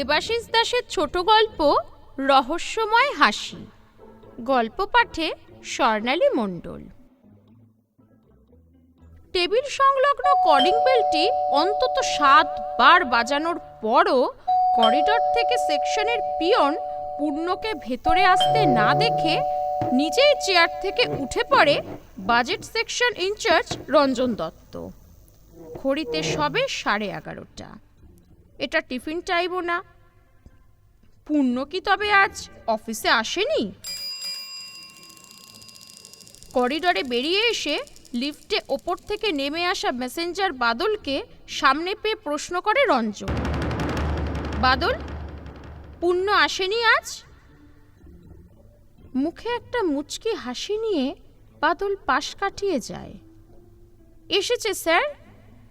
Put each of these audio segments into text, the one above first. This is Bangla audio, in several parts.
দেবাশিস দাসের ছোট গল্প রহস্যময় হাসি। গল্প পাঠে স্বর্ণালী মণ্ডল। টেবিল সংলগ্ন কলিং বেলটি অন্তত সাতবার বাজানোর পরও করিডর থেকে সেকশনের পিয়ন পূর্ণকে ভেতরে আসতে না দেখে নিজেই চেয়ার থেকে উঠে পড়ে budget section incharge Ranjan Dutta. ঘড়িতে সবে সাড়ে এগারোটা। এটা টিফিন টাইমও না। পূর্ণ কি তবে আজ অফিসে আসেনি? করিডরে বেরিয়ে এসে লিফটে ওপর থেকে নেমে আসা মেসেঞ্জার বাদলকে সামনে পেয়ে প্রশ্ন করে রঞ্জন। বাদল পূর্ণ আসেনি আজ? মুখে একটা মুচকি হাসি নিয়ে বাদল পাশ কাটিয়ে যায়। এসেছে, স্যার,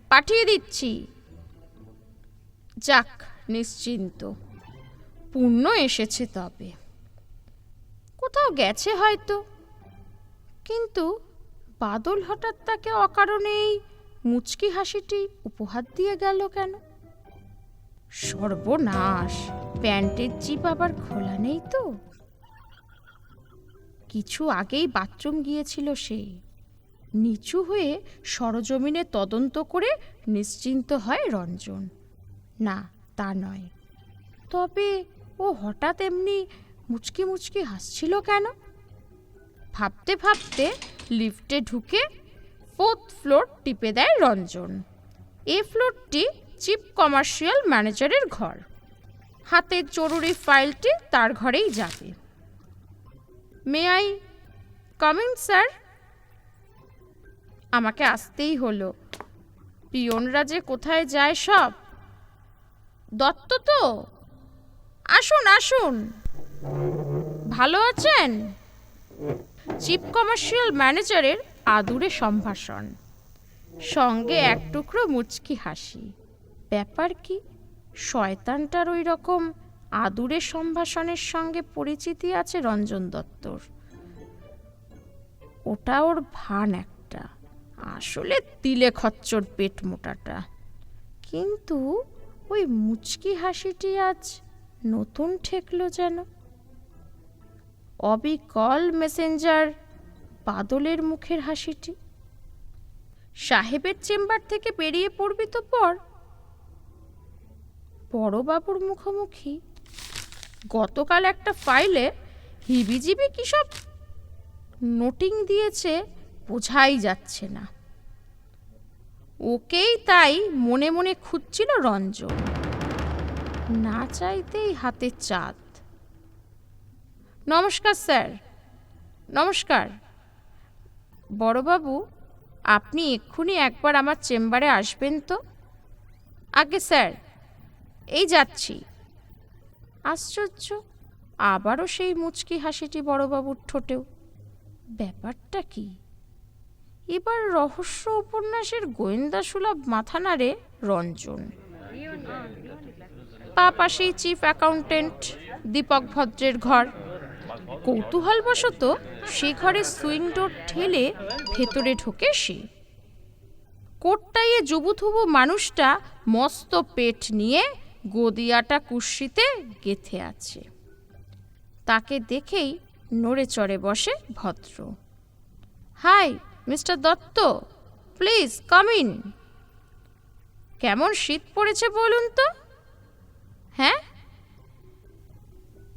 পাঠিয়ে দিচ্ছি। যাক, নিশ্চিন্ত। পূর্ণ এসেছে তবে। কোথাও গেছে হয়তো। কিন্তু বাদল হঠাৎ তাকে অকারণেই মুচকি হাসিটি উপহার দিয়ে গেল কেন? সর্বনাশ, প্যান্টের জিপ আবার খোলা নেই তো? কিছু আগেই বাথরুম গিয়েছিল সে। নিচু হয়ে সরজমিনে তদন্ত করে নিশ্চিন্ত হয় রঞ্জন। না, তা নয়। তবে ও হঠাৎ এমনি মুচকি মুচকি হাসছিল কেন? ভাবতে ভাবতে লিফটে ঢুকে ফোর্থ ফ্লোর টিপে দেয় রঞ্জন। এ ফ্লোরটি চিফ কমার্শিয়াল ম্যানেজারের ঘর। হাতের জরুরি ফাইলটি তার ঘরেই যাবে। May I coming sir? আমাকে আসতেই হলো। পিয়নরা যে কোথায় যায় সব। দত্ত তো? আসুন আসুন। ভালো আছেন? চিফ কমার্শিয়াল ম্যানেজারের আদুরে সম্ভাষণ। সঙ্গে এক টুকরো মুচকি হাসি। ব্যাপার কি? শয়তানটার ওই রকম আদুরে সম্ভাষণের সঙ্গে পরিচিতি আছে রঞ্জন দত্তর। ওটা ওর ভান একটা। আসলে তিলে খচ্চর পেট মোটাটা। কিন্তু ওই মুচকি হাসিটি আজ নতুন ঠেকলো যেন। অবিকল মেসেঞ্জার বাদলের মুখের হাসিটি। সাহেবের চেম্বার থেকে বেরিয়ে পড়বি তো পর। বড়বাবুর মুখোমুখি। গতকাল একটা ফাইলে হিবিজিবি কী সব নোটিং দিয়েছে বোঝাই যাচ্ছে না। ওকেই তাই মনে মনে খুঁজছিল রঞ্জন। না চাইতেই হাতে চাঁদ। নমস্কার, স্যার। নমস্কার। বড়বাবু, আপনি এক্ষুনি একবার আমার চেম্বারে আসবেন তো? আগে, স্যার, এই যাচ্ছি। আশ্চর্য, আবারও সেই মুচকি হাসিটি বড়বাবুর ঠোঁটেও। ব্যাপারটা কি? এবার রহস্য উপন্যাসের গোয়েন্দা সুলভ মাথা নাড়ে রঞ্জন। পা পাশেই চিফ অ্যাকাউন্টেন্ট দীপক ভদ্রের ঘর। কৌতূহলবশত সে ঘরে সুইং ডোর ঠেলে ভেতরে ঢোকে সে। কোটটাইয়ে জুবুথুবু মানুষটা মস্ত পেট নিয়ে গদিয়াটা কুর্সিতে গেথে আছে। তাকে দেখেই নড়ে চড়ে বসে ভদ্র। Hi, mister Dutta, please come in. কেমন শীত পড়েছে বলুন তো? হ্যাঁ?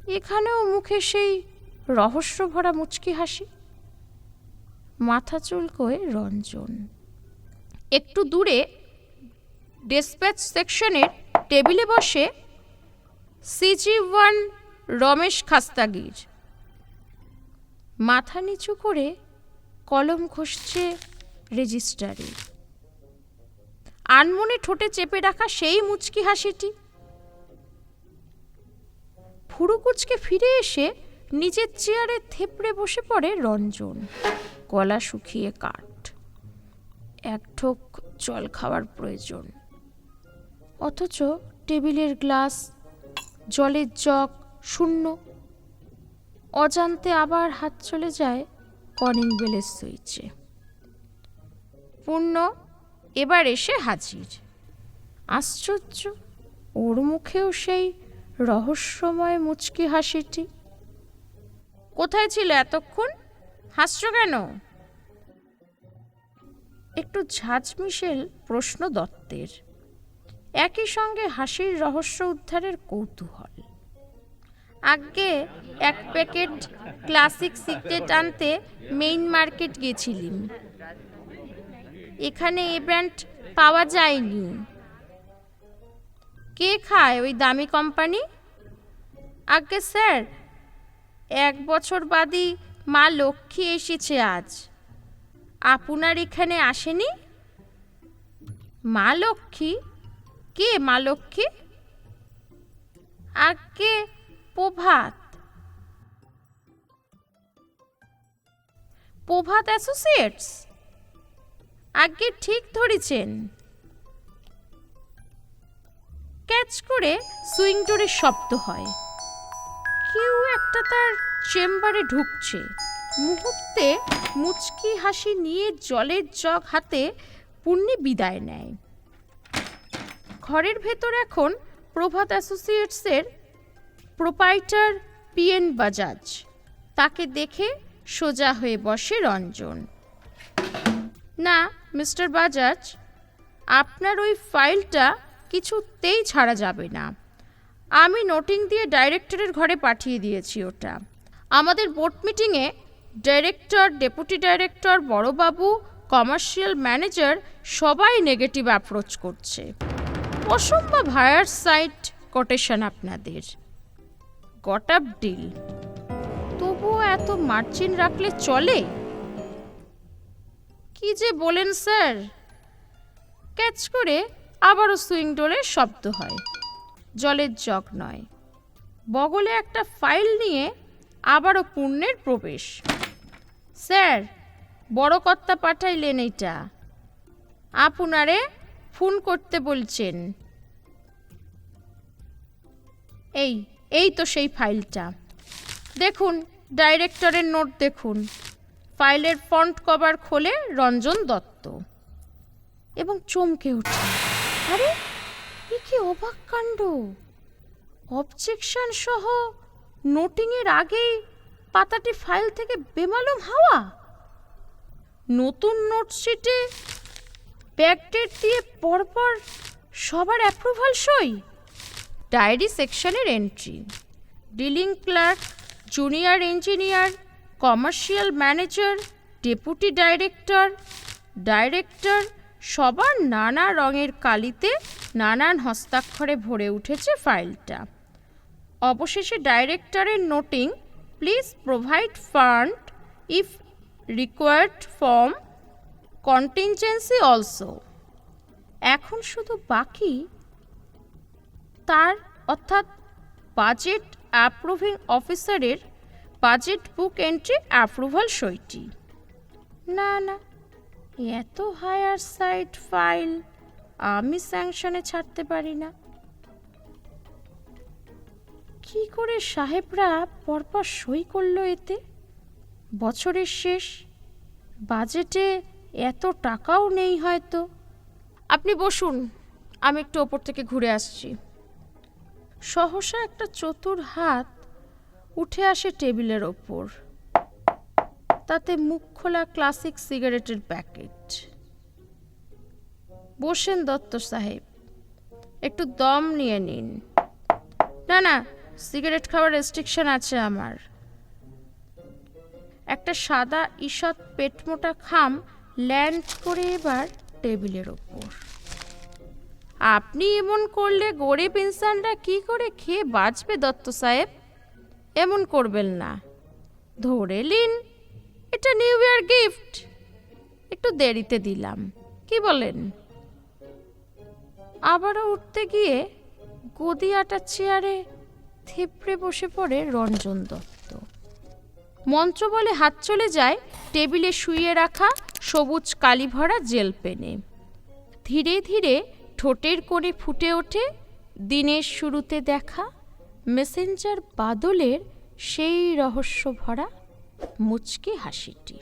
এখানেও মুখে সেই রহস্য ভরা মুচকি হাসি? মাথা চুলকোয় রঞ্জন। একটু দূরে ডেসপ্যাচ সেকশনের টেবিলে বসে সিজি ওয়ান রমেশ খাস্তাগির। মাথা নিচু করে কলম ঘষছে রেজিস্টারে। আনমনে ঠোঁটে চেপে রাখা সেই মুচকি হাসিটি ফুরুকুচকে ফিরে এসে নিজের চেয়ারে থেপড়ে বসে পড়ে রঞ্জন। গলা শুকিয়ে কাঠ। এক ঠোক জল খাওয়ার প্রয়োজন। অথচ টেবিলের গ্লাস, জলের জগ শূন্য। অজান্তে আবার হাত চলে যায় কলিং বেলের সুইচে। পূর্ণ, এবার এসে হাজির। আশ্চর্য, ওর মুখেও সেই রহস্যময় মুচকি হাসিটি। কোথায় ছিল এতক্ষণ? হাসছো কেন? একটু ঝাঁঝমিশেল প্রশ্ন দত্তের। একই সঙ্গে হাসির রহস্য উদ্ধারের কৌতূহল। আগে এক প্যাকেট ক্লাসিক সিক্রেট আনতে মেইন মার্কেট গেছিলিম। এখানে এ ব্র্যান্ড পাওয়া যায়নি। কে খায় ওই দামি কোম্পানি? আগে স্যার, এক বছর বাদই মা লক্ষ্মী এসেছে আজ। আপনার এখানে আসেনি? মা লক্ষ্মী? কে মা লক্ষ্মী? আগে প্রভাত। প্রভাত অ্যাসোসিয়েটস? আগে ঠিক ধরেছেন। ক্যাচ করে সুইং ডোরের শব্দ হয়। কেউ একটা তার চেম্বারে ঢুকছে। মুহূর্তে মুচকি হাসি নিয়ে জলের জগ হাতে পুণ্যে বিদায় নেয়। ঘরের ভেতর এখন প্রভাত অ্যাসোসিয়েটসের প্রোপাইটার পিএন বাজাজ। তাকে দেখে সোজা হয়ে বসে রঞ্জন। না, মিস্টার বাজাজ, আপনার ওই ফাইলটা কিছুতেই ছাড়া যাবে না। আমি নোটিং দিয়ে ডাইরেক্টরের ঘরে পাঠিয়ে দিয়েছি ওটা। আমাদের বোর্ড মিটিংয়ে ডাইরেক্টর ডেপুটি ডাইরেক্টর বড়বাবু কমার্শিয়াল ম্যানেজার সবাই নেগেটিভ অ্যাপ্রোচ করছে। অসম্ভব হায়ার সাইট কোটেশন আপনাদের। গট আপ ডিল তবুও এত মার্জিন রাখলে চলে? কি যে বলেন স্যার? ক্যাচ করে আবারও সুইং ডোরের শব্দ হয়। জলের জগ নয়। বগলে একটা ফাইল নিয়ে আবারও পুণ্যের প্রবেশ। স্যার, বড় কর্তা পাঠাইলেন এইটা। আপনারে ফোন করতে বলছেন। এই এই তো সেই ফাইলটা। দেখুন, ডাইরেক্টরের নোট দেখুন। ফাইলের ফন্ট কভার খোলে রঞ্জন দত্ত। এবং চমকে ওঠে আরে কি অবাক কাণ্ড? অবজেকশন সহ নোটিংয়ের আগেই পাতাটি ফাইল থেকে বেমালুম হাওয়া? নতুন নোটশিটে ব্যাকডেট দিয়ে পরপর সবার অ্যাপ্রুভাল সই? ডায়েরি সেকশনের entry dealing clerk junior engineer commercial manager deputy director director সবার নানা রঙের কালিতে নানান হস্তাক্ষরে ভরে উঠেছে ফাইলটা। অবশেষে ডাইরেক্টরের noting, please provide fund if required from contingency also. এখন শুধু বাকি তার, অর্থাৎ বাজেট অ্যাপ্রুভিং অফিসারের বাজেট বুক এন্ট্রি অ্যাপ্রুভাল সইটি। না না, এত হায়ার সাইট ফাইল। আমি স্যাংশনে ছাড়তে পারি না। কি করে সাহেবরা পরপর সই করল এতে? বছরের শেষ বাজেটে এত টাকাও নেই হয়তো। আপনি বসুন আমি একটু ওপর থেকে ঘুরে আসছি। সহসা একটা চতুর হাত উঠে আসে টেবিলের ওপর। তাতে মুখ খোলা ক্লাসিক সিগারেটের প্যাকেট। বসেন দত্ত সাহেব। একটু দম নিয়ে নিন। না না, সিগারেট খাওয়ার রেস্ট্রিকশন আছে আমার। একটা সাদা ঈষৎ পেটমোটা খাম ল্যান্ড করে এবার টেবিলের ওপর। আপনি এমন করলে গরিব ইনসানরা কি করে খেয়ে বাঁচবে দত্ত সাহেব? এমন করবেন না। ধরে নিন, এটা নিউ ইয়ার গিফট। একটু দেরিতে দিলাম। কি বলেন? আবারও উঠতে গিয়ে গদি আটা চেয়ারে থেপড়ে বসে পড়ে রঞ্জন দত্ত। মন্ত্র বলে হাত চলে যায়, টেবিলে শুয়ে রাখা সবুজ কালি ভরা জেল পেনে। ধীরে ধীরে ঠোঁটের কোণে ফুটে ওঠে দিনের শুরুতে দেখা মেসেঞ্জার বাদলের সেই রহস্য ভরা মুচকি হাসিটি।